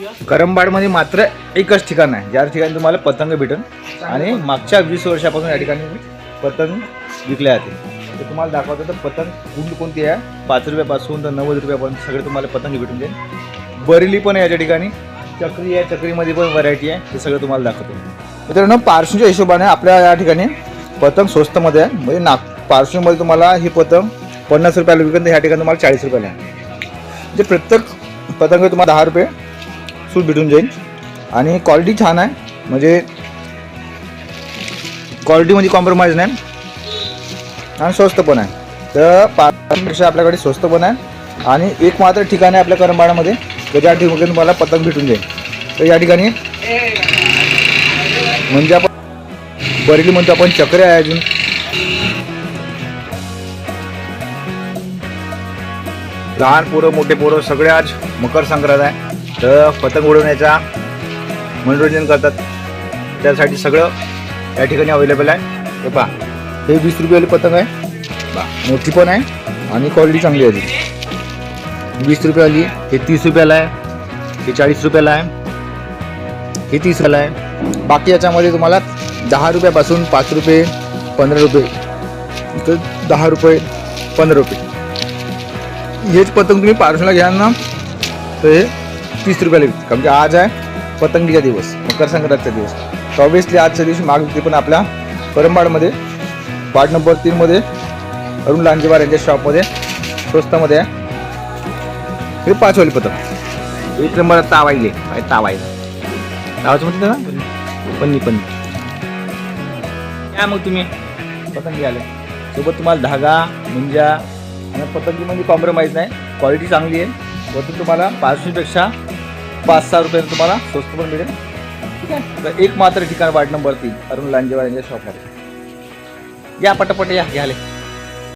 करंबाडमध्ये मात्र एकच ठिकाण आहे. ज्या ठिकाणी तुम्हाला पतंग भेटन. आणि मागच्या वीस वर्षापासून या ठिकाणी पतंग विकले जाते. तर तुम्हाला दाखवतो तर पतंग कुंड कोणती आहे? पाच रुपयापासून तर नव्वद रुपयापर्यंत सगळे तुम्हाला पतंग भेटून जाईल. बरेली पण आहे याच्या ठिकाणी. चक्री आहे चक्रीमध्ये पण व्हरायटी आहे. ते सगळं तुम्हाला दाखवतो. मित्रांनो पार्श्वच्या हिशोबाने आपल्या या ठिकाणी पतंग स्वस्तमध्ये आहे. म्हणजे नाग पार्श्वमध्ये तुम्हाला ही पतंग पन्नास रुपयाला विकत ह्या ठिकाणी तुम्हाला चाळीस रुपयाला आहे. म्हणजे प्रत्येक पतंग तुम्हाला दहा रुपये सूट भेटून जाईल. आणि क्वालिटी छान आहे. म्हणजे क्वालिटीमध्ये कॉम्प्रोमाइज नाही. आणि स्वस्त पण आहे. तर पाचपेक्षा आपल्याकडे स्वस्त पण आहे. आणि एक मात्र ठिकाण आहे आपल्या करंबाडामध्ये. तर त्या ठिकाणी तुम्हाला पतंग भेटून जाईल. तर या ठिकाणी म्हणजे आपण बरेली म्हणतो आपण चक्रे आहे अजून. लहान पोरं मोठे पोरं सगळे आज मकर संक्रांत आहे. तर पतंग उडवण्याचा मनोरंजन करतात. त्यासाठी सगळं या ठिकाणी अवेलेबल आहे. हे पहा हे वीस रुपयावाली पतंग आहे. पहा मोठी पण आहे आणि क्वालिटी चांगली आहे वीस रुपयावाली हे तीस रुपयाला आहे. हे चाळीस रुपयाला आहे. हे तीस आहे. बाकी याच्यामध्ये तुम्हाला दहा रुपयापासून पाच रुपये पंधरा रुपये तर दहा रुपये पंधरा रुपये. हेच पतंग तुम्ही पार्सलला घ्याल ना तर हे तीस रुपयाला विकते. कारण की आज आहे पतंगीचा दिवस मकर संक्रांतचा दिवस. तर ऑब्विसली आजच्या दिवशी माग विक्री पण आपल्या करंबाडमध्ये वार्ड नंबर तीनमध्ये अरुण लांजेवार यांच्या शॉपमध्ये स्वस्तामध्ये आहे. हे पाचवाली पतंग. एक नंबर तावाईले काय तावाईला तावाचं म्हणते ना पन्नी. पन्नी या मग तुम्ही. पतंग घ्यायला सोबत तुम्हाला धागा मुंजा आणि पतंगीमध्ये कॉम्प्रोमाइज नाही. क्वालिटी चांगली आहे. वरतून तुम्हाला पाचशेपेक्षा पाच सहा रुपयाला तुम्हाला स्वस्त पण मिळेल. ठीक आहे. तर एक मात्र ठिकाण वार्ड नंबर तीन अरुण लांजेवार यांच्या शॉपमध्ये या पटापट या घ्याले